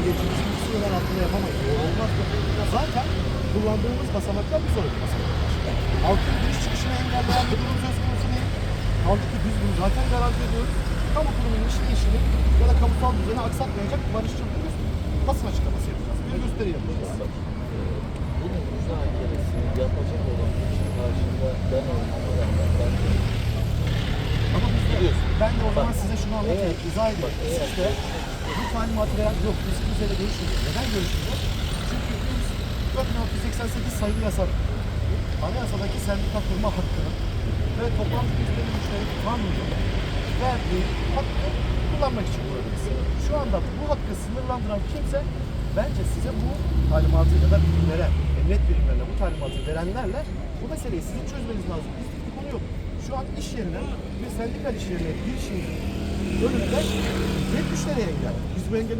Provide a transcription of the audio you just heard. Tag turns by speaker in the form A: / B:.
A: faaliyetimizi bir süreler altında yapamayız. Olmaz mı? Zaten kullandığımız basamaklar bir sonraki basamaklar. Halkın giriş çıkışını engelleyen bir durum söz konusu değil. Kaldı ki biz bunu zaten garanti ediyoruz. Kamu kurumunun işleyişini ya da kamusal düzeni aksatmayacak barışçıl bir basın açıklaması yapacağız. Bir gösteri yapacağız.
B: Bunun müzakeresini yapacak olan kişi karşında ben olmama rağmen ben de
A: Ama biz de, ben de o zaman size şunu anlatayım,
B: eğer-
A: izah edeyim. Siz de bu talimatıyla yok, biz kimseyle görüşmüyoruz. Neden görüşmüyoruz? Çünkü biz 4688 sayılı yasa, anayasadaki sendika kurma hakkını ve toplantı güçleri güçleri kanunu verdiği hakkı kullanmak için buradayız. Şu anda bu hakkı sınırlandıran kimse bence size bu talimatı ya da birimlere, emniyet birimlerine bu talimatı verenlerle bu meseleyi sizin çözmeniz lazım. Bizlik bir konu yok. Şu an iş yerine, bir sendikal iş yerine girişin önünde emniyet güçleri engel. Biz bu engeli